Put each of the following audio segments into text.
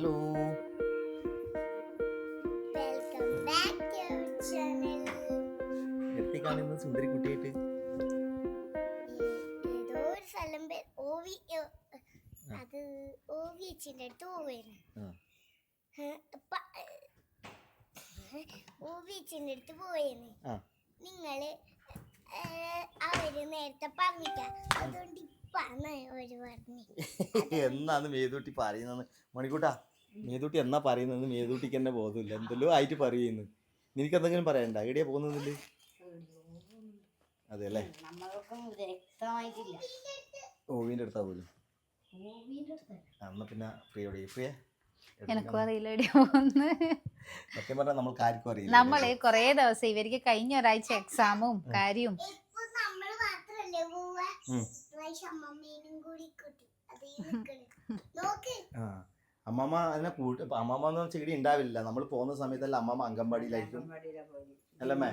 Hello എത്തിക്കാണ് ഇന്ന് അത് അടുത്ത് അടുത്ത് നിങ്ങൾ അവർ നേരത്തെ പറഞ്ഞില്ല അതുകൊണ്ട് ഇപ്പാണ് അവർ പറഞ്ഞു. എന്നാന്ന് മേതൂട്ടി പറയുന്നത് മണിക്കൂട്ടാ മേതൂട്ടി എന്നാ പറയുന്നത്? മേതൂട്ടിക്ക് തന്നെ ബോധമില്ല. എന്തെല്ലോ ആയിട്ട് പറയുന്നു. നിനക്ക് എന്തെങ്കിലും പറയണ്ട? എവിടെയാ പോകുന്നതിൽ അതെ അല്ലേ ഓവിന്റെ അടുത്താ പോലും എന്നാ പിന്നെ പ്രിയോടെ പ്രിയ? എനക്കും അറിയില്ല എവിടെയാ പോകുന്നത്. സത്യം പറഞ്ഞാൽ നമ്മൾക്ക് ആർക്കും അറിയില്ല. നമ്മൾ കൊറേ ദിവസം ഇവർക്ക് കഴിഞ്ഞ ഒരാഴ്ച എക്സാമും കാര്യവും. ഇപ്പൊ നമ്മൾ മാത്രല്ലേ പോവാ? ഉം. പ്രാവശ്യം കൂടി കൂട്ടി അതേ നിക്കണ്. നോക്ക്. ആ. അമ്മമ്മ അതിനെ കൂട്ട് അമ്മമ്മ എന്ന് വെച്ചാൽ ഇവിടെ ഉണ്ടാവില്ല നമ്മൾ പോകുന്ന സമയത്തല്ല അമ്മമ്മ അംഗൻവാടിയിലായിരിക്കും. അല്ലമ്മേ?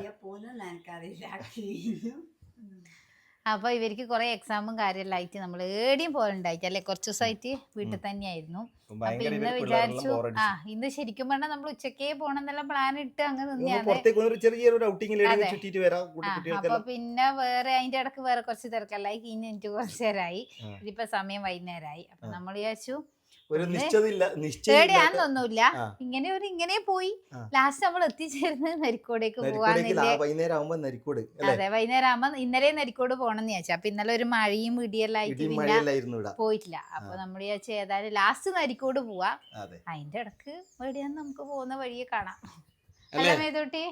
അപ്പൊ ഇവർക്ക് കുറെ എക്സാമും കാര്യമെല്ലാം ആയിട്ട് നമ്മൾ ഏടിയും പോലുണ്ടായിട്ട് അല്ലെ? കുറച്ച് ദിവസമായിട്ട് വീട്ടിൽ തന്നെയായിരുന്നു. അപ്പൊ ഇന്ന് വിചാരിച്ചു ആ ഇന്ന് ശരിക്കും പറഞ്ഞാൽ നമ്മൾ ഉച്ചക്കേ പോണെന്നെല്ലാം പ്ലാൻ ഇട്ട് അങ്ങ് ഒന്ന് നിന്നെയാണ്. അപ്പൊ പിന്നെ വേറെ അതിന്റെ ഇടയ്ക്ക് വേറെ കുറച്ച് തിരക്കല്ലായി ഇനി എനിക്ക് കുറച്ച് നേരമായി ഇതിപ്പോ സമയം വൈകുന്നേരമായി അപ്പൊ നമ്മൾ വിചാരിച്ചു ഒരു നിശ്ചയമില്ല നിശ്ചയമില്ല. ഇങ്ങനെ ഒരു ഇങ്ങനെ പോയി. ലാസ്റ്റ് നമ്മൾ എത്തിച്ചേരുന്നത് നരിക്കോടേക്ക് വൈകുന്നേരം ആവുമ്പോ നരിക്കോട് അല്ലെ? അതെ വൈകുന്നേരം ആകുമ്പോ ഇന്നലെ നരിക്കോട് പോണെന്ന് വിചാരിച്ചു. അപ്പൊ ഇന്നലെ ഒരു മഴയും ഇടിയെല്ലാം ആയിട്ട് പിന്നെ പോയിട്ടില്ല. അപ്പൊ നമ്മൾ വിചാരിച്ചു ഏതായാലും ലാസ്റ്റ് നരിക്കോട് പോവാ. അതെ. അതിന്റെ ഇടയ്ക്ക് എവിടെയാന്ന് നമുക്ക് പോകുന്ന വഴിയെ കാണാം. അല്ലേ? മേതോട്ടി.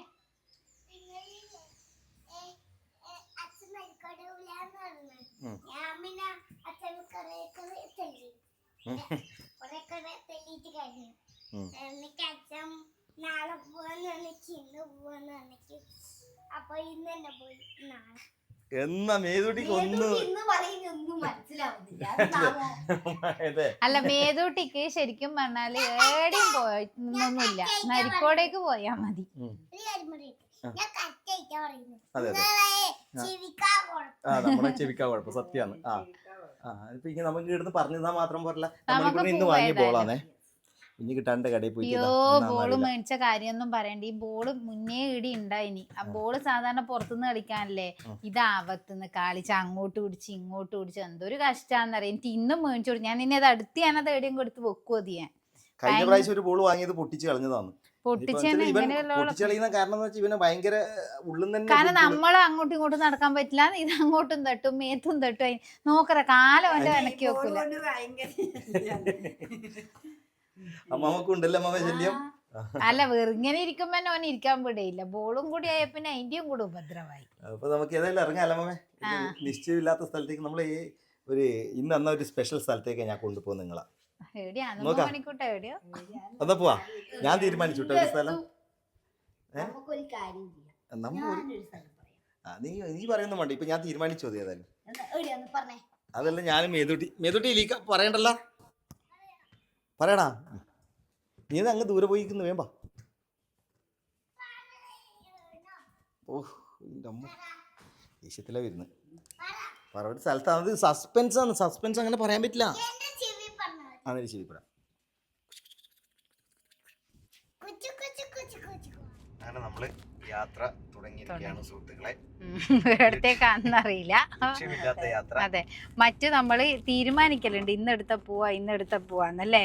ഞാൻ പിന്നെ അച്ഛൻ കൊറേ കൊറേ തെല്ലി നാളെ ഇന്ന് പോവാന്ന് അപ്പൊ ഇന്ന് തന്നെ പോയി. നാളെ. എന്നാ മേതൂട്ടിക്ക് ഒന്ന് അല്ല മേതൂട്ടിക്ക് ശരിക്കും പറഞ്ഞാൽ ഏടെയും പോയൊന്നുമില്ല നരിക്കോടേക്ക് പോയാ മതി. അതെ അതെ. നിങ്ങളെ ചെവിക്കാ കുഴപ്പം. ആ നമ്മുടെ ചെവിക്കാ കുഴപ്പം. സത്യമാണ് ആ ആ. ഇപ്പൊ ഇങ്ങനെ നമുക്ക് ഇവിടുന്ന് പറഞ്ഞു മാത്രം പോരല്ല. ഇവിടെ ഇന്ന് വാങ്ങിയ. ബോളാണേ ഇനി കിട്ടാണ്ട് കടയിൽ പോയി അയ്യോ ബോൾ മേടിച്ച കാര്യമൊന്നും പറയണ്ട. ഈ ബോൾ മുന്നേ ഇടി ഉണ്ടായിനി ആ ബോൾ സാധാരണ പുറത്തുനിന്ന് കളിക്കാനല്ലേ? ഇതാവത്തുനിന്ന് കളിച്ച് അങ്ങോട്ട് പിടിച്ച് ഇങ്ങോട്ട് പിടിച്ച് എന്തൊരു കഷ്ടാന്നറിയാം എനിക്ക് ഇന്നും മേടിച്ചു കൊടുത്തു ഞാൻ നിന്നെ അത് അടുത്ത് ഞാനത് എവിടെയും കൊടുത്ത് വെക്കുവോ അത് ഞാൻ? കഴിഞ്ഞ പ്രാവശ്യം ഒരു ബോൾ വാങ്ങിയത് പൊട്ടിച്ച് കളഞ്ഞതാണ് പൊട്ടിച്ച് ഇപ്പൊ തന്നെ ഇവൻ ഇങ്ങനെയുള്ള പൊട്ടിച്ച് കളയുന്ന കാരണം എന്ന് വെച്ചാൽ ഇവന് ഭയങ്കര തന്നെ കാരണം ബുദ്ധിമുട്ട്. നമ്മൾ അങ്ങോട്ടും ഇങ്ങോട്ടും നടക്കാൻ പറ്റില്ല. ഇത് അങ്ങോട്ടും തട്ടും മേത്തും തട്ടും. നോക്കറ കാലം അവന്റെ ഇണക്കി വെക്കൂല. അമ്മാമ ശല്യം? അല്ല വെറുങ്ങനെ ഇരിക്കുമ്പോ ഓൻ ഇരിക്കാൻ വിടയില്ല. ബോളും കൂടി ആയ പിന്നെ അതിന്റെയും കൂടെ ഉപദ്രവായി. അപ്പൊ നമുക്ക് ഏതായാലും ഇറങ്ങാം നിശ്ചയമില്ലാത്ത സ്ഥലത്തേക്ക് നമ്മൾ ഈ ഒരു ഇന്ന് അന്ന ഒരു സ്പെഷ്യൽ സ്ഥലത്തേക്ക് ഞാൻ കൊണ്ടുപോകും നിങ്ങളെ. നോക്കാം. എന്നാ പോവാ? ഞാൻ തീരുമാനിച്ചു കേട്ടോ ഒരു സ്ഥലം. നമുക്കൊരു കാര്യം ചെയ്യാം. നമ്മ ഞാനൊരു സ്ഥലം പറയാം. ആ, നീ നീ പറയുന്ന വേണ്ട ഇപ്പൊ ഞാൻ തീരുമാനിച്ചു അത് ഏതായാലും. എന്നാ എവിടെയാന്ന് പറഞ്ഞേ? അതല്ല ഞാനും മേതുട്ടി മേതുട്ടി ലീക്ക പറയണ്ടല്ല? പറയടാ. നീ ഇത് അങ്ങ് ദൂരെ പോയിക്കുന്നു വേമ്പാ ഓഹ് എന്റെ അമ്മ. ദേഷ്യത്തിലാ വരുന്നത്. പറ ഒരു സ്ഥലത്താണ് സസ്പെൻസ് ആണ്. സസ്പെൻസ് അങ്ങനെ പറയാൻ പറ്റില്ല. അന്നേരം ശരിപ്പെടാം. അങ്ങനെ നമ്മൾ യാത്ര തുടങ്ങിയിരിക്കുകയാണ് സുഹൃത്തുക്കളെ. ലക്ഷ്യമില്ലാത്ത യാത്ര. അതെ. മറ്റു നമ്മൾ തീരുമാനിക്കലുണ്ട്. ഇന്നെടുത്ത പോവാ ഇന്നെടുത്ത പോവാന്നല്ലേ?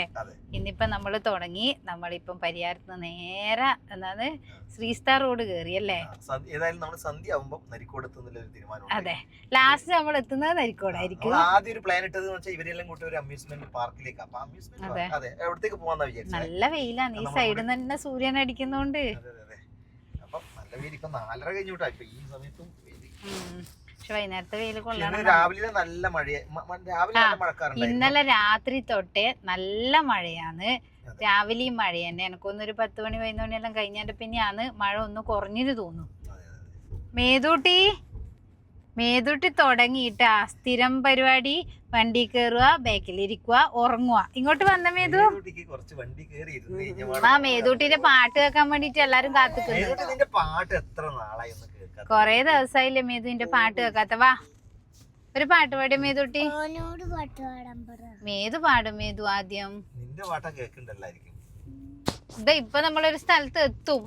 ഇന്നിപ്പം നമ്മൾ തുടങ്ങി നമ്മളിപ്പം പരിഹാരത്ത് നേരെ എന്നാണ് ശ്രീസ്റ്റാർ റോഡ് കയറി അല്ലേ ആ, ഏതായാലും നമ്മൾ സന്ധ്യ ആവുമ്പോൾ നരിക്കോട് എത്തുന്നില്ല ഒരു തീരുമാനം അതെ. ലാസ്റ്റ് നമ്മൾ എത്തുന്നത് നരിക്കോടായിരിക്കും ആദ്യം ഒരു പ്ലാൻ ഇട്ടത് വെച്ചാൽ ഇവരെല്ലാം കൂട്ടി ഒരു അമ്യൂസ്മെന്റ് പാർക്കിലേക്ക് അപ്പൊ. അമ്യൂസ്മെന്റ് അതെ. എവിടത്തേക്ക് പോവാന്നാ വിചാരിച്ചത് നല്ല വെയിലാണ് ഈ സൈഡിൽ നിന്ന് തന്നെ സൂര്യൻ അടിക്കുന്നോണ്ട് അതെ അതെ അതെ അപ്പൊ നല്ല വെയിൽ ഇപ്പൊ നാലര കഴിഞ്ഞു ഇപ്പൊ ഈ സമയത്തും വെയിൽ. ഉം. പക്ഷെ വൈകുന്നേരത്തെ വെയിൽ പക്ഷെ കൊള്ളണം രാവിലെ നല്ല മഴ രാവിലെ ഇന്നലെ രാത്രി തൊട്ട് നല്ല മഴയാണ്. രാവിലെയും മഴ തന്നെ എനക്കൊന്നൊരു പത്ത് മണി പതിനൊന്ന് മണിയെല്ലാം കഴിഞ്ഞാൽ പിന്നെയാണ് മഴ ഒന്ന് കുറഞ്ഞിട്ട് അതെ. മേതൂട്ടി മേതൂട്ടി തുടങ്ങിയിട്ട് ആ സ്ഥിരം പരിപാടി വണ്ടി കയറുക ബാക്കിലിരിക്കുക ഉറങ്ങുക. ഇങ്ങോട്ട് വന്ന മേതു? കുറച്ച് വണ്ടി കയറി ഇരുന്ന് കഴിഞ്ഞ ആ മേതൂട്ടിന്റെ പാട്ട് കേൾക്കാൻ വേണ്ടിട്ട് എല്ലാരും കാത്തുക്കുന്നു. മേതൂട്ടി നിന്റെ പാട്ട് എത്ര നാളായി ഒന്ന് കേൾക്കാത്ത? കൊറേ ദിവസമായില്ലേ മേതുവിന്റെ പാട്ട് കേൾക്കാത്ത. വാ ഒരു പാട്ട് പാടിയ മേതുട്ടി. ഓനോട് പാട്ട് പറ. മേതു പാടും മേതു ആദ്യം. നിന്റെ പാട്ട കേൾക്കണ്ടല്ലായിരിക്കും. ഇതാ ഇപ്പൊ നമ്മളൊരു സ്ഥലത്ത് എത്തും.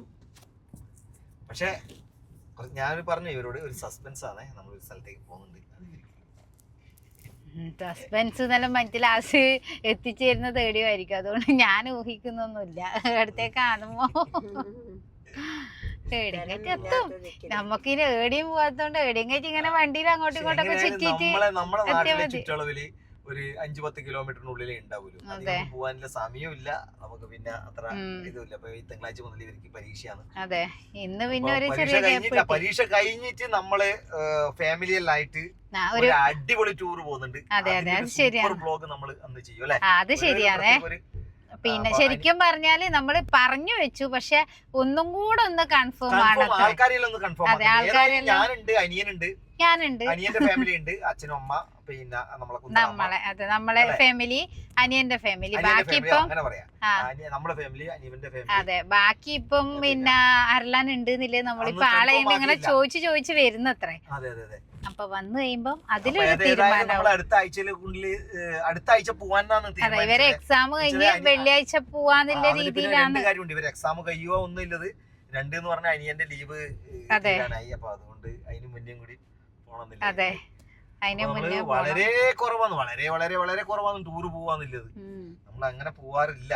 പക്ഷെ ഞാൻ പറഞ്ഞു ഇവരോട് ഒരു സസ്പെൻസ് ആണ്. നമ്മൾ ഒരു സ്ഥലത്തേക്ക് പോകുന്നുണ്ട്. സസ്പെൻസ് എന്നെല്ലാം മറ്റു ലാസ്റ്റ് എത്തിച്ചേരുന്ന തേടിയുമായിരിക്കും അതുകൊണ്ട് ഞാൻ ഊഹിക്കുന്നൊന്നുമില്ല. അടുത്തേക്ക് കാണുമ്പോ ഏടിയങ്കറ്റ് എത്തും. നമുക്ക് ഇനി ഏടിയും പോകാത്തോണ്ട് ഏടിയങ്കറ്റ് ഇങ്ങനെ വണ്ടിയിൽ അങ്ങോട്ടും ഇങ്ങോട്ടൊക്കെ ചുറ്റിട്ട് നമ്മളെ നമ്മളെ എത്തിയാ നാട്ടിലെ മതി. ഒരു അഞ്ചു പത്ത് കിലോമീറ്ററിനുള്ളിലേ ഉണ്ടാവുള്ളൂ. അധികം പോകാനുള്ള സമയമില്ല. നമുക്ക് പിന്നെ അത്ര. ഇതുമില്ല. അപ്പൊ ഈ തിങ്കളാഴ്ച മുതൽ ഇവർക്ക് പരീക്ഷയാണ്. അതെ. ഇന്ന് പിന്നെ ഒരു പരീക്ഷ ചെറിയ പരീക്ഷ കഴിഞ്ഞിട്ട് നമ്മൾ ഫാമിലിയിലായിട്ട് ഒരു അടിപൊളി ടൂർ പോകുന്നുണ്ട്. അതെ, അതെ, അത് ശരിയാണ്. ബ്ലോഗ് നമ്മൾ അന്ന് ചെയ്യും അല്ലെ? അത് ശരിയാണേ. പിന്നെ ശരിക്കും പറഞ്ഞാൽ നമ്മൾ പറഞ്ഞു വെച്ചു. പക്ഷെ ഒന്നും കൂടെ ഒന്ന് കൺഫേം ആണ്. ആൾക്കാരെല്ലാം ഒന്ന് കൺഫേം അതെ, ആൾക്കാരെല്ലാം- ഞാനുണ്ട് അനിയനുണ്ട്. ഞാനുണ്ട്. അനിയന്റെ ഫാമിലി ഉണ്ട് അച്ഛനും അമ്മ പിന്നെ നമ്മളെ അതെ നമ്മളെ ഫാമിലി അനിയന്റെ ഫാമിലി ബാക്കി ഇപ്പം നമ്മളെ ഫാമിലി അനിയന്റെ ഫാമിലി അതെ ബാക്കി ഇപ്പം പിന്നെ അരലാൻ ഉണ്ട് എന്നില്ലേ നമ്മളിപ്പോ ആളെ ഇങ്ങനെ. ചോദിച്ചു ചോദിച്ചു വരുന്നത്രേ. അപ്പൊ വന്നു കഴിയുമ്പോ അതിലൊരു തീരുമാനം അടുത്ത ആഴ്ചയിലുള്ളിൽ അടുത്ത ആഴ്ച പോവാനാണ് ഇവരെ എക്സാം കഴിഞ്ഞ് വെള്ളിയാഴ്ച പോവാന്നുള്ള രീതിയിലാണ്. കാര്യമുണ്ട്. ഇവർ എക്സാം കഴിയുക ഒന്നുമില്ലത് രണ്ട് എന്ന് പറഞ്ഞ അനിയന്റെ ലീവ് അപ്പൊ അതുകൊണ്ട് അതിന് മുന്നേ കൂടി അതെ. നമ്മൾ വളരെ കുറവാണ് വളരെ വളരെ വളരെ കുറവാണ് ടൂർ പോവാന്നുള്ളത് നമ്മൾ അങ്ങനെ പോവാറില്ല.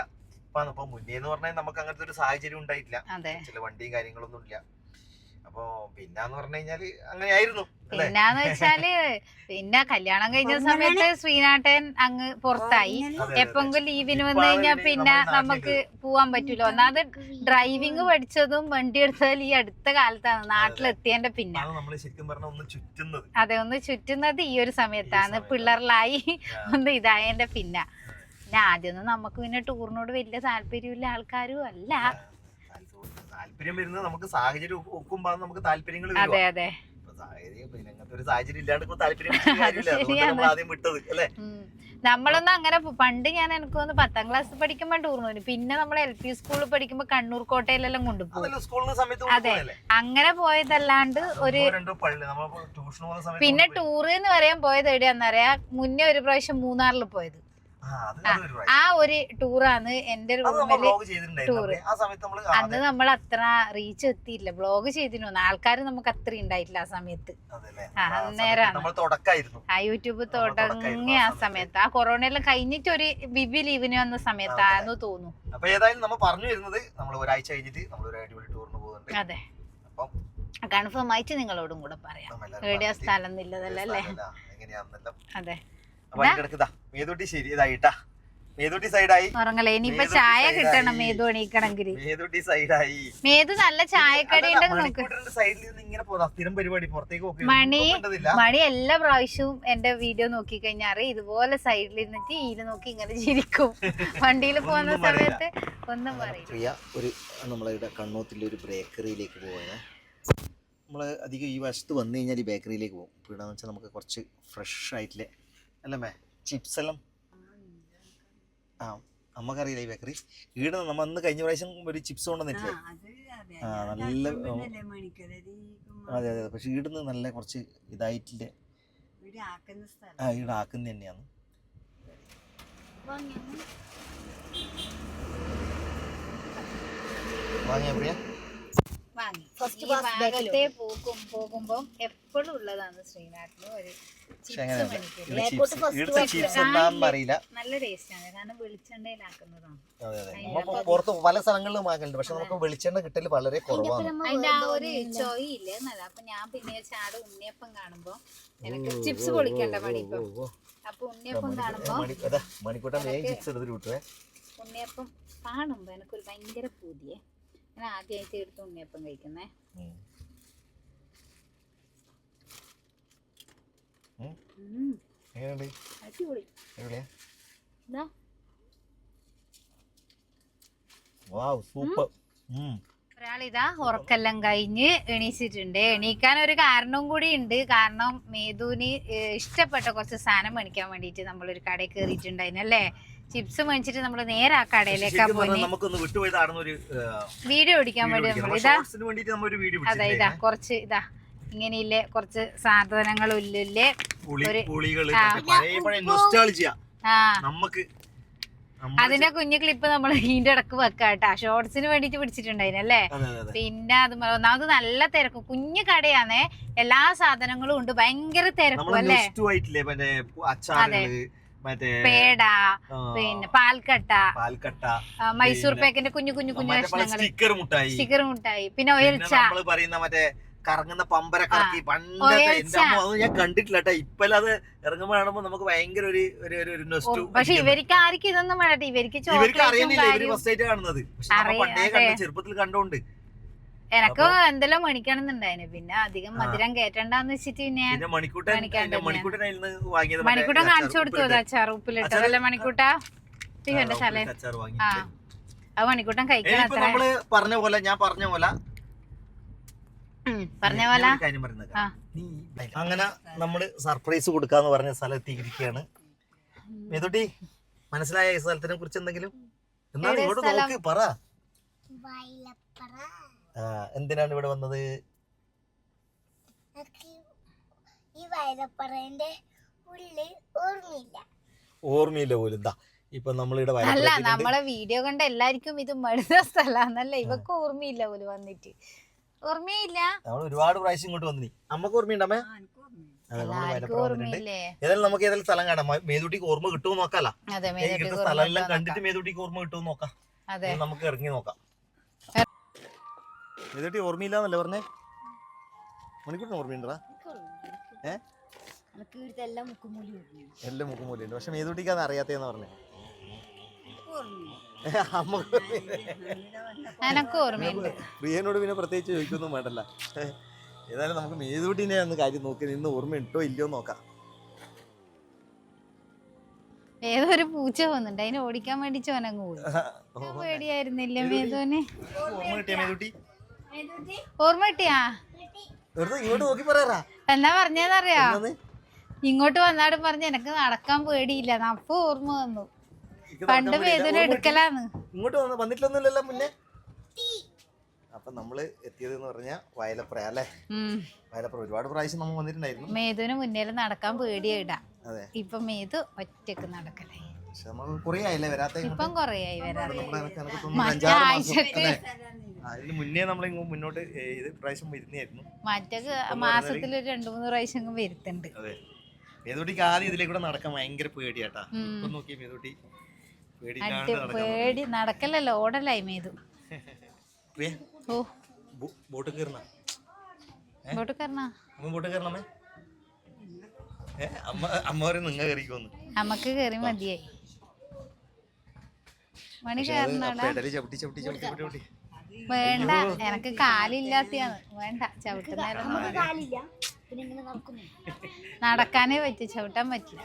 ഇപ്പൊ മുന്നേ എന്ന് പറഞ്ഞാൽ നമുക്ക് അങ്ങനത്തെ ഒരു സാഹചര്യം ഉണ്ടായിട്ടില്ല. ചില വണ്ടിയും കാര്യങ്ങളൊന്നും ഇല്ല അപ്പൊ പിന്നാന്ന് പറഞ്ഞു കഴിഞ്ഞാൽ അങ്ങനെയായിരുന്നു അല്ലെ? പിന്നാന്ന് വെച്ചാൽ പിന്നെ കല്യാണം കഴിഞ്ഞ സമയത്ത് ശ്രീനാട്ടൻ അങ്ങ് പുറത്തായി. എപ്പെങ്കിലും ലീവിന് വന്നു കഴിഞ്ഞാൽ പിന്നെ നമുക്ക് പോവാൻ പറ്റൂല? ഒന്നാമത് ഡ്രൈവിംഗ് പഠിച്ചതും വണ്ടി എടുത്തതും ഈ അടുത്ത കാലത്താണ് നാട്ടിലെത്തിയതിന്റെ പിന്നെ. ആണ് നമ്മൾ ശരിക്കും പറഞ്ഞ ഒന്ന് ചുറ്റുന്നത്. അതെ ഒന്ന് ചുറ്റുന്നത് ഈ ഒരു സമയത്താണ് സമയത്താണ്. പിള്ളേരിലായി ഒന്ന് ഇതായതിന്റെ പിന്നെ. പിന്നെ ആദ്യമൊന്നും നമുക്ക് പിന്നെ ടൂറിനോട് വലിയ താല്പര്യമില്ല ആൾക്കാരും അല്ല. താല്പര്യം വരുന്നത് നമുക്ക് സാഹചര്യം ഒക്കുമ്പോ നമുക്ക് താല്പര്യങ്ങൾ അതെ അതെ. നമ്മളൊന്നും അങ്ങനെ പണ്ട് ഞാൻ എനിക്ക് പത്താം ക്ലാസ് പഠിക്കുമ്പോൾ ടൂർന്നു പോയി പിന്നെ നമ്മൾ എൽ പി സ്കൂളിൽ പഠിക്കുമ്പോ കണ്ണൂർ കോട്ടയിലെല്ലാം കൊണ്ടുപോകും അതെ. അങ്ങനെ പോയതല്ലാണ്ട് ഒരു പോകുന്ന പിന്നെ ടൂർ എന്ന് പറയാൻ പോയത് എവിടെയാന്നറിയാ മുന്നേ ഒരു പ്രാവശ്യം മൂന്നാറിൽ പോയത്. ആ, ഒരു ടൂറാണ് എന്റെ റൂമിൽ ടൂർ അന്ന് നമ്മൾ അത്ര റീച്ച് എത്തിയില്ല. ബ്ലോഗ് ചെയ്തിരുന്നു. ആൾക്കാർ നമുക്ക് അത്ര ഉണ്ടായിട്ടില്ല ആ സമയത്ത്. അതല്ലേ? ആ, യൂട്യൂബ് തുടങ്ങിയ ആ സമയത്ത്. ആ കൊറോണ എല്ലാം കഴിഞ്ഞിട്ട് ഒരു ബിബി ലീവിന് വന്ന സമയത്താന്ന് തോന്നുന്നു. അപ്പൊ ഏതായാലും നമ്മൾ പറഞ്ഞു വരുന്നത് നമ്മൾ ഒരാഴ്ച കഴിഞ്ഞിട്ട് നമ്മൾ ഒരു അടിപൊളി ടൂറിന് പോകുന്നുണ്ട്. അതെ. അപ്പം കൺഫേം ആയിട്ട് നിങ്ങളോടും കൂടെ പറയാം. എവിടെയാ സ്ഥലം എന്നില്ലതല്ല അതെ. മേതൂട്ടി ശരി ഇതായിട്ടാ മേതൂട്ടി സൈഡായി. ഉറങ്ങലേ ഇനിയിപ്പൊ മേതുട്ടി ചായ കിട്ടണം ആയി. മേതു എണീക്കണമെങ്കിൽ മേതൂട്ടി സൈഡായി. മേതു നല്ല ചായക്കടി സൈഡിൽ നിന്ന് ഇങ്ങനെ പോകാം സ്ഥിരം പരിപാടി. പുറത്തേക്ക് മണി മണി എല്ലാ പ്രാവശ്യവും എന്റെ വീഡിയോ നോക്കി കഴിഞ്ഞാൽ ഇതുപോലെ സൈഡിൽ ഇരുന്നിട്ട് ഈൽ നോക്കി ഇങ്ങനെ ചിരിക്കും. വണ്ടിയിൽ പോകുന്ന. സമയത്ത് ഒന്നും പറയില്ല പ്രിയ ഒരു നമ്മളിവിടെ കണ്ണൂത്തിലെ ഒരു ബേക്കറിയിലേക്ക് പോവാണ്. നമ്മൾ അധികം ഈ വശത്ത് വന്നു കഴിഞ്ഞാൽ ഈ ബേക്കറിയിലേക്ക് പോകും. ഇപ്പോൾ എന്ന് വെച്ചാൽ നമുക്ക് കുറച്ച് ഫ്രഷ് ആയിട്ടില്ലേ അല്ലേ ചിപ്സ് എല്ലാം ആ നമുക്കറിയില്ല ഈ ബേക്കറി ഈട് നമ്മ അന്ന് കഴിഞ്ഞ പ്രാവശ്യം ഒരു ചിപ്സ് കൊണ്ടുവന്നിട്ടില്ലേ? ആ, നല്ല, അതെ അതെ പക്ഷെ ഈട് നല്ല കുറച്ച് ഇതായിട്ടില്ലേ? ആ ഈടെ ആക്കുന്ന തന്നെയാണ്. വാങ്ങിയ? വാങ്ങി class ഭാഗത്തെ പോകും പോകുമ്പം എപ്പോഴും ഉള്ളതാണ് ശ്രീനാട്ടിൽ ഒരു നല്ല ടേസ്റ്റ് ആണ്. കാരണം വെളിച്ചെണ്ണയിലാക്കുന്നതാണ്. പുറത്ത് പല സ്ഥലങ്ങളിലും വാങ്ങലുണ്ട്. പക്ഷെ നമുക്ക് വെളിച്ചെണ്ണ കിട്ടൽ വളരെ കുറവാണ്. അതിന്റെ ആ ഒരു ചോയില്ലേ എന്നല്ല. അപ്പൊ ഞാൻ പിന്നെ ചാട് ഉണ്ണിയപ്പം കാണുമ്പോ എനിക്ക് ചിപ്സ് പൊളിക്കണ്ട പണി ഇപ്പൊ. അപ്പൊ ഉണ്ണിയപ്പം കാണുമ്പോ മണിക്കൂട്ടം ചിപ്സ് എടുത്തിട്ട് ഉണ്ണിയപ്പം കാണുമ്പോ എനിക്കൊരു ഭയങ്കര പൂതിയെ. ഞാൻ ആദ്യമായിട്ട് എടുത്ത് ഉണ്ണിയപ്പം കഴിക്കുന്നേ. അടിപൊളി. സൂപ്പർ. ഒരാളിതാ ഉറക്കെല്ലാം കഴിഞ്ഞ് എണീച്ചിട്ടുണ്ട്. എണീക്കാൻ ഒരു കാരണവും കൂടി ഉണ്ട്. കാരണം മേധുവിന് ഇഷ്ടപ്പെട്ട കുറച്ച് സാധനം മേടിക്കാൻ വേണ്ടിയിട്ട് നമ്മളൊരു കടയിൽ കയറിയിട്ടുണ്ടായിരുന്നല്ലേ ചിപ്സ് മേടിച്ചിട്ട് നമ്മൾ നേരെ ആ കടയിലേക്കാ പോയി നമുക്കൊന്ന് വിട്ടുപോയതാണെന്ന് ഒരു വീഡിയോ ഓടിക്കാൻ വേണ്ടി നമ്മൾ ഇതാ അതെ ഇതാ കുറച്ച് ഇതാ. ഇങ്ങനെയില്ലേ കുറച്ച് നൊസ്റ്റാൾജിയ ആ. നമുക്ക് അതിന്റെ കുഞ്ഞു ക്ലിപ്പ് നമ്മൾ ഇതിന്റെ ഇടയ്ക്ക് വെക്കാട്ടാ ഷോർട്സിന് വേണ്ടിട്ട് പിടിച്ചിട്ടുണ്ടായിരുന്നല്ലേ അതെ അതെ അതെ. പിന്നെ അത് ഒന്നാമത് നല്ല തിരക്കും. കുഞ്ഞു കടയാണേ എല്ലാ സാധനങ്ങളും ഉണ്ട്. ഭയങ്കര തിരക്കും അല്ലേ? മറ്റേ പേട പിന്നെ പാൽക്കട്ട പാൽക്കട്ട മൈസൂർ പാക്കിന്റെ കുഞ്ഞു കുഞ്ഞു കുഞ്ഞു സ്റ്റിക്കർ മുട്ടായി. സ്റ്റിക്കർ മുട്ടായി. പിന്നെ ഒയൽച്ച. പറയുന്ന മറ്റേ കറങ്ങുന്ന പമ്പര കറക്കി പണ്ടത്തെ ഞാൻ കണ്ടിട്ടില്ല കേട്ടോ. ഇറങ്ങുമ്പോ കാണുമ്പോ നമുക്ക് ഭയങ്കര ഒരു ഒരു പക്ഷെ ഇവർക്ക് ആർക്കും ഇതൊന്നും വേണ്ട ഇവർക്ക് ഇവർക്ക് ചോക്ലേറ്റും അറിയുന്നില്ല ഇവർ ഫസ്റ്റ് ആയിട്ട് കാണുന്നത്. പക്ഷെ പണ്ടേ കണ്ട ചെറുപ്പത്തിൽ കണ്ടോണ്ട്. എനക്ക് എന്തെല്ലാം മണിക്കണമെന്നുണ്ടായിന് പിന്നെ അധികം. മധുരം കേറ്റണ്ടെന്ന് വെച്ചിട്ട് പിന്നെ മണിക്കൂട്ടൻ. മണിക്കൂട്ടൻ കാണിച്ചു കൊടുത്തു. അച്ചാർ ഉപ്പിലിട്ടത്? അല്ലേ മണിക്കൂട്ട? ആ, തലേ അത് മണിക്കൂട്ടം കഴിക്കണം പറഞ്ഞ പോലെ ഞാൻ പറഞ്ഞ പോലെ. പറഞ്ഞ പോലെ? അങ്ങനെ നമ്മൾ സർപ്രൈസ് കൊടുക്കാന്ന് പറഞ്ഞ സ്ഥലത്ത് ഇരിക്കുകയാണ് മേതുട്ടി മനസ്സിലായ ഈ സ്ഥലത്തിനെ കുറിച്ച് എന്തെങ്കിലും? എന്നാ ഇവിടെ ഇങ്ങോട്ട് സ്ഥലം? പറ. എന്തിനാണ് ഇവിടെ വന്നത്? ഈ വയലപ്പറേന്റെ ഉള്ളിൽ ഓർമ്മയില്ല. ഓർമ്മയില്ല പോലും. എന്താ ഇപ്പൊ നമ്മളിവിടെ അല്ല നമ്മളെ വീഡിയോ കണ്ട എല്ലാവർക്കും ഇത് മടുത്ത സ്ഥലാന്നല്ലേ ഇവക്ക് ഓർമ്മയില്ല പോലും വന്നിട്ട്. ഓർമ്മയില്ല? നമ്മൾ ഒരുപാട് പ്രാവശ്യം ഇങ്ങോട്ട് വന്നി അമ്മയ്ക്ക് ഓർമ്മയുണ്ടമ്മേ ഏതായാലും നമുക്ക് ഏതായാലും സ്ഥലം കാണാം. മേതുട്ടിക്ക് ഓർമ്മ കിട്ടുമോ നോക്കാല. സ്ഥലം എല്ലാം കണ്ടിട്ട് മേതുട്ടിക്ക് ഓർമ്മ കിട്ടുമോ നോക്കാം. അതെ. നമുക്ക് ഇറങ്ങി നോക്കാം. മേതുട്ടി ഓർമ്മയില്ലാന്നല്ലേ പറഞ്ഞേ? മണിക്കൂട്ടിന് ഓർമ്മയുണ്ടാ ഏ? എല്ലാം മുക്കുമൂലി ഉണ്ട് എല്ലാം മുക്കുമൂലുണ്ട് പക്ഷെ മേതുട്ടിക്കാന്ന് അറിയാത്തേന്ന് പറഞ്ഞേ. പ്രിയനോട് പിന്നെ പ്രത്യേകിച്ച് ചോദിക്കൊന്നും വേണ്ടല്ല. ഏതായാലും നമുക്ക് മേതുട്ടിനെ അന്ന് കാര്യം നോക്കി നിന്ന് ഓർമ്മ ഉണ്ടോ ഇല്ലയോ നോക്കാം. ഏതോ ഒരു പൂച്ച വന്നിട്ടുണ്ട്. അതിനെ ഓടിക്കാൻ വേണ്ടി ചോനങ്ങ് പോയി പേടിയായിരുന്നില്ല മേധോന് ഓർമ്മ കിട്ടിയ മേതുട്ടി? ഓർമ്മ കിട്ടിയാ വെറുതെ ഇങ്ങോട്ട് നോക്കി പറയാറാ? എന്നാ പറഞ്ഞറിയാ ഇങ്ങോട്ട് വന്നാടും പറഞ്ഞ എനക്ക് നടക്കാൻ പേടിയില്ല. അപ്പൊ ഓർമ്മ വന്നു. പണ്ട് വേദന എടുക്കലാന്ന്. ഇങ്ങോട്ട് വന്ന് വന്നിട്ടൊന്നുമില്ലല്ലോ മുന്നേ? അപ്പൊ നമ്മൾ എത്തിയത് എന്ന് പറഞ്ഞ വയലപ്പുറ അല്ലേ? വയലപ്ര വയലപ്പുറ ഒരുപാട് പ്രാവശ്യം നമ്മൾ വന്നിട്ടുണ്ടായിരുന്നു. മേതുവിന് മുന്നേ നടക്കാൻ പേടിയിടാ ഇപ്പൊ മേതു ഒറ്റയ്ക്ക് നടക്കലേ പക്ഷെ നമ്മൾ കുറെ ആയില്ലേ വരാത്ത ഇപ്പം വരാതെ കണക്ക് എനിക്ക് തോന്നുന്നു മറ്റേ അഞ്ചാറ് മാസം. ആഴ്ചക്ക് ഇതിന് മുന്നേ നമ്മൾ മുന്നോട്ട് ഇത് പ്രാവശ്യം വരുന്നതായിരുന്നു. മറ്റൊക്കെ മാസത്തിൽ ഒരു രണ്ടു മൂന്ന് പ്രാവശ്യം വരുത്തുണ്ട് അതെ. മേതോട്ടിക്ക് ആദ്യം ഇതിലേക്കൂടെ നടക്കാൻ ഭയങ്കര പേടിയാട്ടാ. ഇപ്പൊ നോക്കിയ മേതോട്ടി പേടി നടക്കലല്ലോ ഓടലായി മേതു. ഓ. ബോട്ട് കയറണ. ബോട്ട് കയറണ? അമ്മ ബോട്ട് കയറണമേ അമ്മ അമ്മ പറയും നിങ്ങ കയറിക്കോന്ന്. നമ്മക്ക് കേറി മതിയായി. മണി ചവിട്ടി ചവിട്ടി ചവിട്ടി ചവിട്ടി ചവിട്ടി. വേണ്ട. എനക്ക് കാലില്ലാത്തയാണ്. വേണ്ട ചവിട്ടുന്ന കാലില്ല. പിന്നെ നടക്കുന്നു. നടക്കാനേ പറ്റൂ ചവിട്ടാൻ പറ്റില്ല.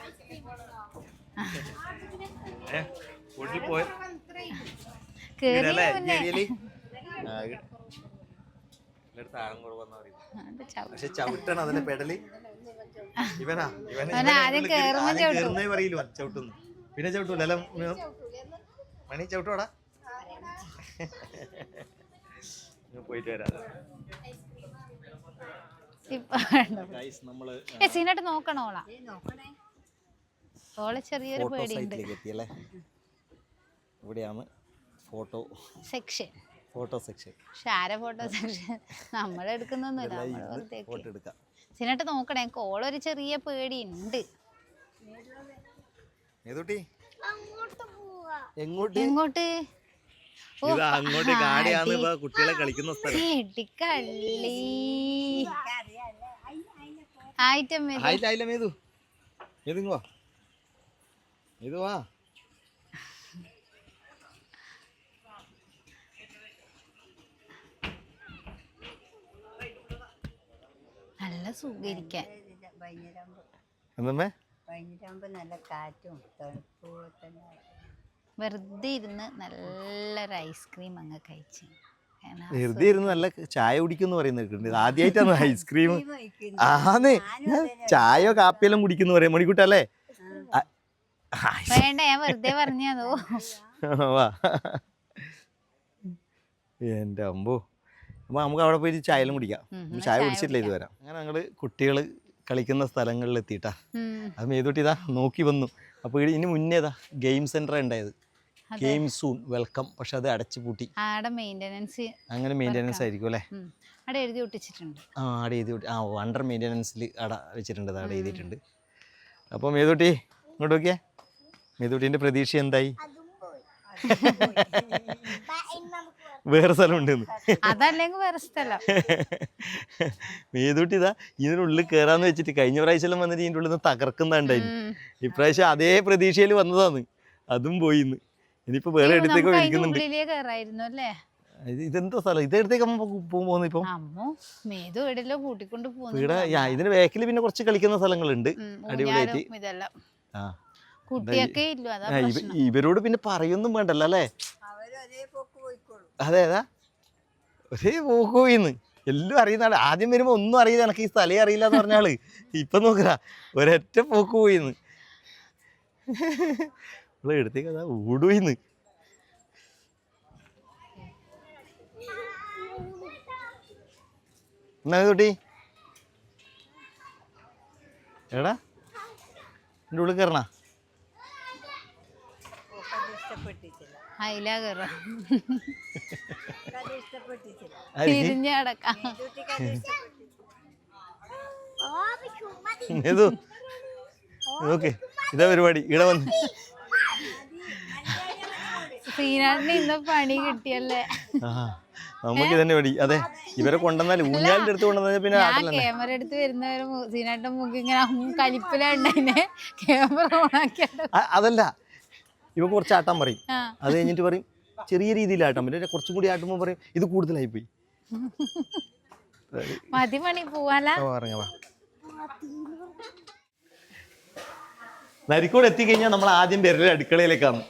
പിന്നെ. ചവിട്ടൂല മണി ചവിട്ടോടാ ഞാൻ പോയിട്ട് വരാം. സീനായിട്ട് നോക്കണോളാ ഓളെ? ചെറിയൊരു ഫോട്ടോ പേടിയുണ്ട്. ഇവിടെയാണ് photo section. Photo section. ഷാര photo section? നമ്മൾ എടുക്കുന്നൊന്നുമില്ല ഫോട്ടോ എടുക്കാം. സീനായിട്ട് നോക്കണേ എനിക്ക് ഓളൊരു ചെറിയ പേടിയുണ്ട്. എങ്ങോട്ട്? ഇത് അങ്ങോട്ട് കാടിയാന്ന് അടി. ഇപ്പൊ കുട്ടികളെ കളിക്കുന്ന സ്ഥലം. ഇടിക്കള്ളി. ആയിട്ടമ്മേ ഇത്. ആയില്ല ആയില്ല മേതു. മേതു വാ. മേതു വാ. നല്ല സുഖിരിക്കാൻ നല്ല കാറ്റും തണുപ്പും വെറുതെ ഇരുന്ന് നല്ലൊരു ഐസ്ക്രീം അങ്ങ് കഴിച്ച്. വെറുതെ ഇരുന്ന് നല്ല ചായ കുടിക്കുന്നു പറയുന്നത് ആദ്യമായിട്ടാണ് ഐസ്ക്രീം. ആന്ന്. ചായയോ കാപ്പിയെല്ലാം കുടിക്കുന്നു പറയാം. മണിക്കൂട്ടല്ലേ വേണ്ട ഞാൻ വെറുതെ പറഞ്ഞതോ എന്റെ അമ്പോ. അപ്പോൾ നമുക്ക് അവിടെ പോയി ചായലും കുടിക്കാം. ചായ കുടിച്ചിട്ടില്ല ഇത് വരാം അങ്ങനെ ഞങ്ങൾ കുട്ടികൾ കളിക്കുന്ന സ്ഥലങ്ങളിൽ എത്തിയിട്ടാ. അത് മേതൂട്ടി ഇതാ നോക്കി വന്നു. അപ്പോൾ ഇനി മുന്നേ ഇതാ ഗെയിം സെന്റർ ഉണ്ടായത് ഗെയിം സൂൺ വെൽക്കം പക്ഷെ അത് അടച്ചു പൂട്ടി. മെയിന്റെനൻസ് അങ്ങനെ മെയിന്റെനൻസ് ആയിരിക്കും അല്ലേ? അവിടെ എഴുതി ഒട്ടിച്ചിട്ടുണ്ട്. ആ അവിടെ എഴുതി ആ അണ്ടർ മെയിന്റെനൻസിൽ അവിടെ വെച്ചിട്ടുണ്ട് അട അവിടെ എഴുതിയിട്ടുണ്ട്. അപ്പോൾ മേതൂട്ടി ഇങ്ങോട്ട് നോക്കിയേ. മേദൂട്ടിന്റെ പ്രതീക്ഷ എന്തായി? വേറെ സ്ഥലം ഉണ്ടെന്ന് അതല്ലെങ്കിൽ വേറെ സ്ഥലം. മേതൂട്ടി ഇതാ ഇതിനുള്ളിൽ കയറാന്ന് വെച്ചിട്ട് കഴിഞ്ഞ പ്രാവശ്യം വന്നിട്ട് ഇതിന്റെ ഉള്ളിൽ നിന്ന് തകർക്കുന്നുണ്ടായി ഉം. ഇപ്രാവശ്യം അതേ പ്രതീക്ഷയിൽ വന്നതാണ്. അതും പോയിന്ന്. ഇനിയിപ്പോ വേറെ എടുത്തേക്ക് വിളിക്കുന്നുണ്ട്. ഇതെന്താ സ്ഥലം? ഇതെടുത്തേക്ക് അമ്മ ഇപ്പം? കൂട്ടിക്കൊണ്ട് ഇവിടെ പോകുന്നു യാ, ഇതിന് ബാക്കിൽ പിന്നെ കുറച്ച് കളിക്കുന്ന സ്ഥലങ്ങളുണ്ട്. അടിപൊളിയായിട്ട്. ഇവരോട് പിന്നെ പറയൊന്നും വേണ്ടല്ലോ അല്ലേ? അവർ ഒരേ പോയിന്ന് എല്ലാം അറിയുന്ന ആദ്യം വരുമ്പോൾ ഒന്നും അറിയില്ല. എനിക്ക് ഈ സ്ഥലേ അറിയില്ല എന്ന് പറഞ്ഞാൾ ഇപ്പൊ നോക്കുക ഒരൊറ്റ പോക്ക് പോയിന്ന് ഇവിടെ എടുത്തേക്ക് അതാ ഓടുപോയിന്ന് എന്നാ. കുട്ടി? എടാ. എന്റെ ഉള്ളിൽ കയറണ അതിലാ കയറാം ഓക്കത് ഇഷ്ടപ്പെട്ടിട്ടില്ല തിരിഞ്ഞ് കിടക്കാം കുട്ടിക്കത് ഇഷ്ടപ്പെട്ടിട്ടില്ല ഓ മതി ഏതോ? നോക്ക് ഇതാ പരിപാടി. ഇവിടെ വന്ന്. ശ്രീനാഥിന് ഇന്ന് പണി കിട്ടിയല്ലേ? നമുക്ക് തന്നെ പടി അതെ ഇവരെ കൊണ്ടുവന്നാൽ ഊഞ്ഞാലിന്റെ അടുത്ത് കൊണ്ടുവന്നാൽ പിന്നെ ഞാൻ ക്യാമറ എടുത്ത് വരുന്നവര് ശ്രീനാഥിന്റെ മുഖം ഇങ്ങനെ കലിപ്പിലുണ്ടതിനെ ക്യാമറ ഓണാക്കിയത് അതല്ല ഇവ കുറച്ച് ആട്ടാൻ പറയും. അത് കഴിഞ്ഞിട്ട് പറയും ചെറിയ രീതിയിൽ ആട്ടാൻ പറ്റും. കുറച്ചും കൂടി ആട്ടുമ്പോൾ പറയും ഇത് കൂടുതലായി പോയി. മതി പോവാല. വാ. നരിക്കോട് എത്തിക്കഴിഞ്ഞാൽ നമ്മൾ ആദ്യം പേരുടെ അടുക്കളയിലേക്കാണ്.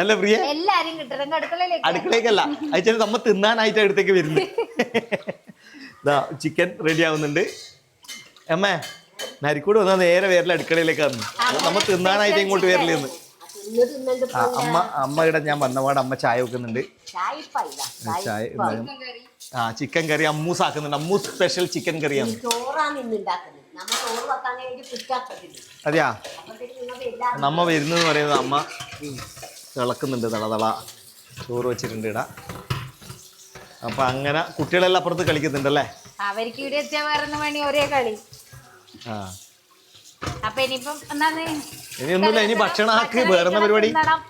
അല്ല പ്രിയ? എല്ലാരും കിട്ടണം. അടുക്കളയിലേക്ക് അടുക്കളയിലേക്കല്ല. അയച്ചാൽ നമ്മ തിന്നാനായിട്ട് അടുത്തേക്ക് വരുന്നു ഇതാ ചിക്കൻ റെഡി ആവുന്നുണ്ട്. അമ്മേ നരിക്കോട് വന്നാൽ നേരെ വരല അടുക്കളയിലേക്കാണ്. നമ്മൾ തിന്നാനായിട്ട് ഇങ്ങോട്ട് വരലെന്ന്. അമ്മ അമ്മയുടെ ഞാൻ വന്നപാട് അമ്മ ചായ വെക്കുന്നുണ്ട്. ചായ ആ ചിക്കൻ കറി അമ്മൂസ് ആക്കുന്നുണ്ട്. അമ്മൂസ് സ്പെഷ്യൽ ചിക്കൻ കറിയാണ്. ചോറാണ് ഇന്ന് നമ്മ ചോറ് വെക്കാൻ കുറ്റാക്കത്തില്ല അതെയാ? നമ്മ വരുന്നെന്ന് പറയുന്നത് അമ്മ തിളക്കുന്നുണ്ട് തള തള. ചോറ് വെച്ചിട്ടുണ്ട് ഇടാ. അപ്പൊ അങ്ങനെ കുട്ടികളെല്ലാം അപ്പുറത്ത് കളിക്കുന്നുണ്ടല്ലേ? അവർക്ക് ഇവിടെ എത്തിയാ വേറെ കളി. ആ. അപ്പൊ ഇനിയിപ്പം എന്നാന്ന് ഇനി ഒന്നുമില്ല ഇനി ഭക്ഷണം ആക്ക് വേറെ പരിപാടി?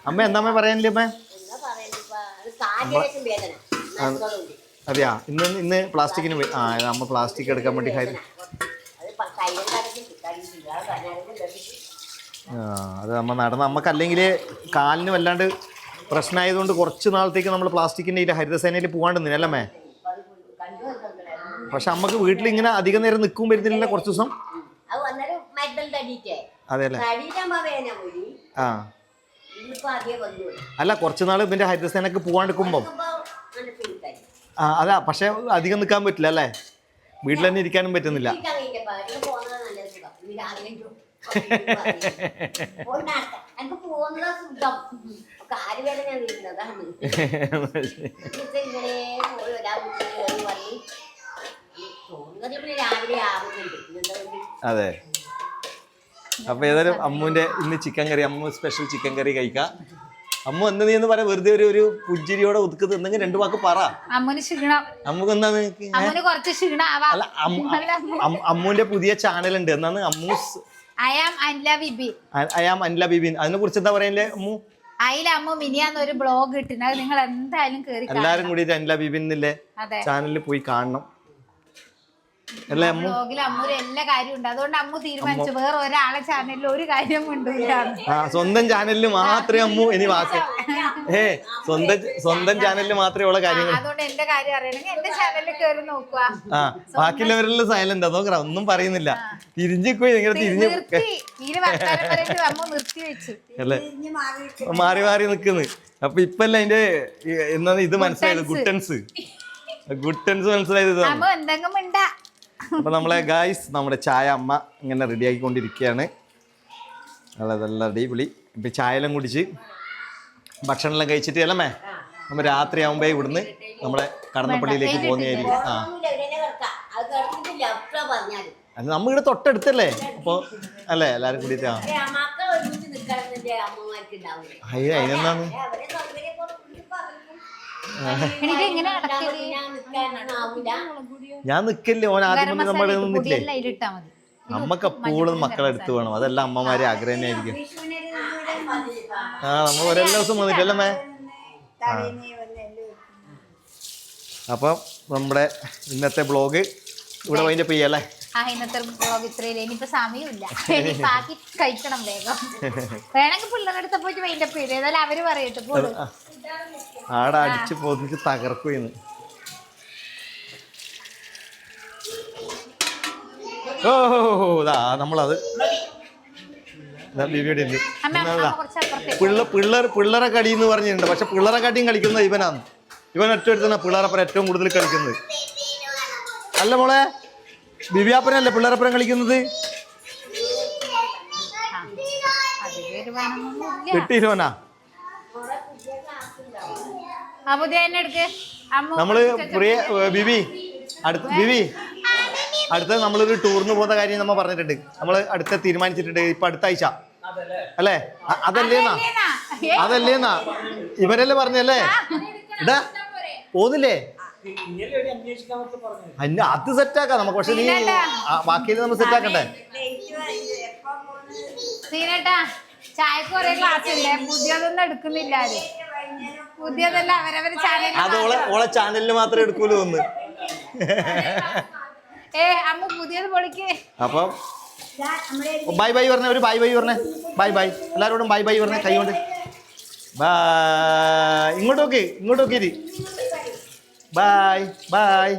അമ്മ എന്താ അമ്മ പറയാനില്ലേ അമ്മ അതെയാ? ഇന്ന് ഇന്ന് പ്ലാസ്റ്റിക്കിന് ആ അമ്മ പ്ലാസ്റ്റിക് എടുക്കാൻ വേണ്ടി അത് ആ അത് നമ്മ നടന്ന നമുക്ക് അല്ലെങ്കിൽ കാലിന് വല്ലാണ്ട് പ്രശ്നമായതുകൊണ്ട് കുറച്ച് നാളത്തേക്ക് നമ്മൾ പ്ലാസ്റ്റിക്കിന്റെ ഇതിൽ ഹരിതസേനയിൽ പോകാണ്ട് നിന്നല്ലേ പക്ഷെ അമ്മയ്ക്ക് വീട്ടിൽ ഇങ്ങനെ അധികം നേരം നിൽക്കും വരുന്നില്ല കുറച്ച് ദിവസം? ആ. അല്ല കുറച്ച് നാൾ ഇവന്റെ ഹരിതസേനക്ക് പോകാണ്ടിരിക്കുമ്പോൾ തടി. ആ അതാ പക്ഷെ അധികം നിൽക്കാൻ പറ്റില്ല അല്ലേ? വീട്ടിൽ തന്നെ ഇരിക്കാനും പറ്റുന്നില്ല. അതെ. അപ്പൊ ഏതായാലും അമ്മുവിന്റെ ഇന്ന് chicken curry Ammu special chicken curry കഴിക്കാം. അമ്മു എന്ന് നീ എന്ന് പറയാ വെറുതെ ഒരു ഒരു പുഞ്ചിരിയോടെ ഒതുക്ക് തിന്നെങ്കിൽ രണ്ടു വാക്ക് പറ. അമ്മന് ക്ഷീണം. അമ്മുക്ക് എന്താണ് അമ്മന് കുറച്ച് ക്ഷീണാവാം. അല്ല അമ്മു- അമ്മു- അമ്മുവിന്റെ പുതിയ ചാനൽ ഉണ്ട്. എന്നാണ് അമ്മൂസ് ഐ ആം അൻല ബിബി അയാം അനില ബിബിൻ അതിനെ കുറിച്ച് എന്താ പറയല്ലേ അമ്മു? അതിൽ അമ്മ മിനിയാന്ന് ഒരു ബ്ലോഗ് കിട്ടുന്നത് നിങ്ങൾ എന്തായാലും കേറി എല്ലാരും കൂടി അനില ബിബിൻ എന്നില്ലേ ചാനലിൽ പോയി കാണണം. അല്ലേ അമ്മു? ബ്ലോഗിൽ അമ്മൂര് എല്ലാ കാര്യവും ഉണ്ട്. അതുകൊണ്ട് അമ്മു തീരുമാനിച്ചു വേറെ ഒരാളെ ചാനലിൽ ഒരു കാര്യം ആ സ്വന്തം ചാനലിൽ മാത്രമേ അമ്മു ഇനി വാക്ക്. ഏ സ്വന്തം സ്വന്തം ചാനലിൽ മാത്രമേ ഉള്ള കാര്യങ്ങൾ അതുകൊണ്ട് എന്റെ കാര്യം അറിയണമെങ്കിൽ എന്റെ ചാനലിൽ കയറി നോക്കുക ആ ബാക്കിയുള്ളവരെല്ലാം സൈലന്റ് അതോ ഒന്നും പറയുന്നില്ല. തിരിഞ്ഞിപ്പോയി ഇങ്ങനെ തിരിഞ്ഞു അല്ലേ? മാറി മാറി നിക്കുന്നു അപ്പൊ ഇപ്പല്ല അതിന്റെ എന്താ എന്താണ് ഇത് മനസ്സിലായത്? ഗുട്ടൻസ് ഗുട്ടൻസ് മനസ്സിലായത് എന്തെങ്കിലും മിണ്ടാ അപ്പൊ നമ്മളെ ഗായ്സ് നമ്മുടെ ചായ അമ്മ ഇങ്ങനെ റെഡി ആക്കിക്കൊണ്ടിരിക്കുകയാണ് അതെല്ലാം അടിപൊളി. ഇപ്പൊ ചായ എല്ലാം കുടിച്ച് ഭക്ഷണം എല്ലാം കഴിച്ചിട്ട് അല്ലമ്മേ നമ്മൾ രാത്രി ആകുമ്പോൾ ഇവിടുന്ന് നമ്മളെ കടന്നപ്പള്ളിയിലേക്ക് പോകുന്നതായിരിക്കും. ആ. ഒന്നുമില്ല, ഇവിടെ തൊട്ടടുത്തല്ലേ? അപ്പോൾ അല്ലേ എല്ലാരും കൂടിയിട്ട് ആ. അതെ, ഞാൻ നിക്കല്ലേ ഓൻ ആദ്യം നമ്മുടെ നിന്നില്ലേ? നമ്മക്ക് എപ്പോഴും മക്കളെ അടുത്ത് വേണം. അതെല്ലാം അമ്മമാരെ ആഗ്രഹം തന്നെയായിരിക്കും. ആ നമ്മൾ ഒരെല്ലാ ദിവസം വന്നിട്ടല്ലേ മേ. അപ്പം നമ്മുടെ ഇന്നത്തെ ബ്ലോഗ് ഇവിടെ വൈന്റെ ചെയ്യല്ലേ ആ ഇന്നത്തെ ബ്ലോഗ് ഇത്രയില്ല. ഇനിയിപ്പോ സമയമില്ല. ഇനി ബാക്കി കഴിക്കണം വേഗം. വേണമെങ്കിൽ പിള്ളേരുടെ അടുത്ത് പോയിട്ട് വൈൻഡപ്പ് ചെയ്ത് ഏതായാലും അവർ പറയട്ടെ ആടെ അടിച്ച് പൊതിച്ച് തകർക്കുന്ന് ഓ ഇതാ നമ്മളത്. ബിബിയുടെ പിള്ള പിള്ളേർ പിള്ളേരെ കടി എന്ന് പറഞ്ഞിട്ടുണ്ട്. പക്ഷെ പിള്ളേരെ കടിയും കളിക്കുന്നത് ഇവനാണ്. ഇവൻ ഒറ്റ എടുത്തന്നെ പിള്ളേരപ്പുറം ഏറ്റവും കൂടുതൽ കളിക്കുന്നത്. അല്ല മോളെ ബിബിയാപ്പനല്ലേ പിള്ളേരപ്പുറം കളിക്കുന്നത്? അത് പേര് വേണമെന്നൊന്നുമില്ല കിട്ടിയില്ലോനാ ആ പുതിയ തന്നെ എടുക്ക് അമ്മ നമ്മൾ പ്രിയ ബിബി അടുത്ത ബിബി. അടുത്ത നമ്മളൊരു ടൂറിന് പോകുന്ന കാര്യം നമ്മൾ പറഞ്ഞിട്ടുണ്ട്. നമ്മൾ അടുത്ത തീരുമാനിച്ചിട്ടുണ്ട്. ഇപ്പൊ അടുത്ത ആഴ്ച. അല്ലേ? അതല്ലേന്നാ? അതല്ലേന്നാ? ഇവരല്ലേ പറഞ്ഞല്ലേ? ഇടാ പോന്നില്ലേ? അല്ല അത് സെറ്റാക്കാം. നമുക്ക് പക്ഷെ നീ ബാക്കിയിൽ നമ്മൾ സെറ്റാക്കണ്ടേ? ചായക്ക് കുറെ ക്ലാസ് ഉണ്ട്. പുതിയതൊന്നും എടുക്കുന്നില്ല പുതിയതെല്ലാം അവരവര് ചാനൽ അത് ഓളെ ഓളെ ചാനലിൽ മാത്രമേ എടുക്കൂലൂ ഒന്ന് ഏ അമ്മ പുതിയത് പൊളിക്ക്. അപ്പം ബൈ ബൈ പറഞ്ഞേ ഒരു ബൈ ബൈ പറഞ്ഞേ. Bye bye. എല്ലാവരോടും ബൈ ബൈ പറഞ്ഞേ കൈ കൊണ്ട്. ബൈ. ഇങ്ങോട്ട് നോക്കി ഇങ്ങോട്ട് നോക്കിയിട്ട് ബൈ ബൈ.